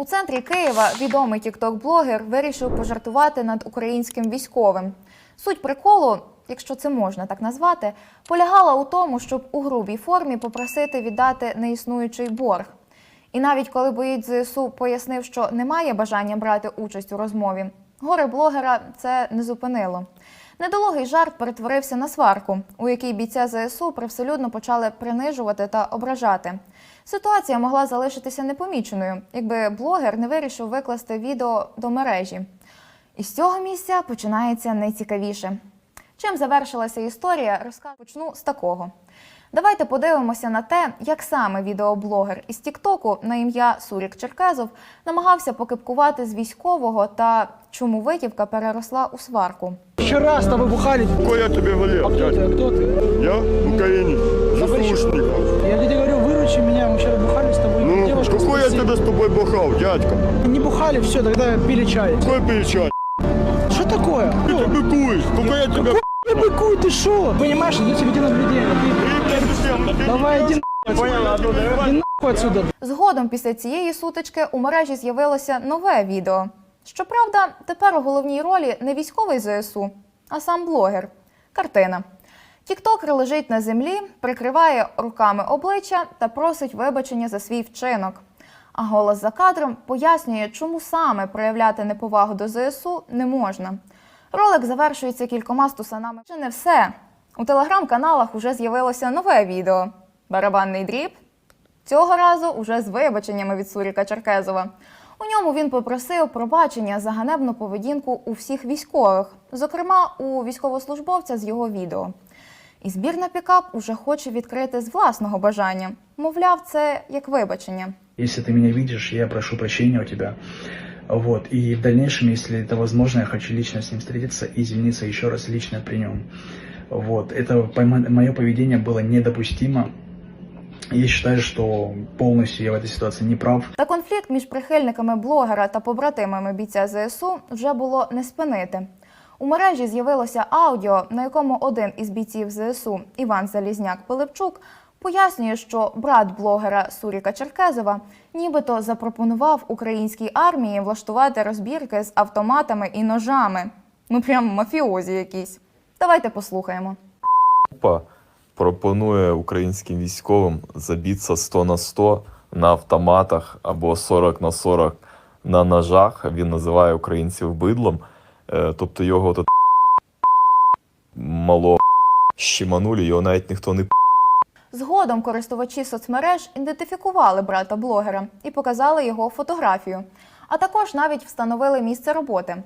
У центрі Києва відомий тікток-блогер вирішив пожартувати над українським військовим. Суть приколу, якщо це можна так назвати, полягала у тому, щоб у грубій формі попросити віддати неіснуючий борг. І навіть коли боєць ЗСУ пояснив, що немає бажання брати участь у розмові, горе блогера це не зупинило. Недолугий жарт перетворився на сварку, у якій бійця ЗСУ привселюдно почали принижувати та ображати. Ситуація могла залишитися непоміченою, якби блогер не вирішив викласти відео до мережі. І з цього місця починається найцікавіше. Чим завершилася історія, розкажу почну з такого. Давайте подивимося на те, як саме відеоблогер із Тіктоку на ім'я Сурік Черкезов намагався покипкувати з військового та чому витівка переросла у сварку. Вчера с тобой бухали. Какой я тебе А говорил, кто ты? дядя? А кто ты? Я украинец, заслушников. Я тебе говорю, выручи меня. Мы вчера бухали с тобой. Ну, Девушка какой я спросила. тебе с тобой бухал, дядька? Не бухали, все, тогда пили чай. Какой перечай? Что такое? Ты ты быкуешь, какой я тебя... Ты быкуй, ты шо? Понимаешь, идете видеонаблюдение. Ты- Давай? Иди нахуй отсюда. Згодом після цієї сутички у мережі з'явилося нове відео. Щоправда, тепер у головній ролі не військовий ЗСУ, а сам блогер. Картина. Тіктокер лежить на землі, прикриває руками обличчя та просить вибачення за свій вчинок. А голос за кадром пояснює, чому саме проявляти неповагу до ЗСУ не можна. Ролик завершується кількома стусанами. Ще не все. У телеграм-каналах уже з'явилося нове відео Барабанний дріб Цього разу уже з вибаченнями від Суріка Черкезова. У ньому він попросив пробачення за ганебну поведінку у всіх військових, зокрема у військовослужбовця з його відео. І збір на пікап уже хоче відкрити з власного бажання. Мовляв, це як вибачення. Если ты меня видишь, я прошу прощения у тебя. Вот. И в дальнейшем, если это возможно, я хочу лично с ним встретиться и извиниться еще раз лично при нем. Вот. Это мое поведение было недопустимо. Я считаю, что полностью я в этой ситуации не прав. Та конфлікт між прихильниками блогера та побратимами бійця ЗСУ вже було не спинити. У мережі з'явилося аудіо, на якому один із бійців ЗСУ Іван Залізняк Пилипчук пояснює, що брат блогера Суріка Черкезова нібито запропонував українській армії влаштувати розбірки з автоматами і ножами. Ну прям мафіозі якісь. Давайте послухаємо. група пропонує українським військовим забитися 100 на 100 на автоматах або 40 на 40 на ножах. Він називає українців бидлом. Е, Тобто його тут мало щеманули, його навіть ніхто не Згодом користувачі соцмереж ідентифікували брата блогера і показали його фотографію, а також навіть встановили місце роботи.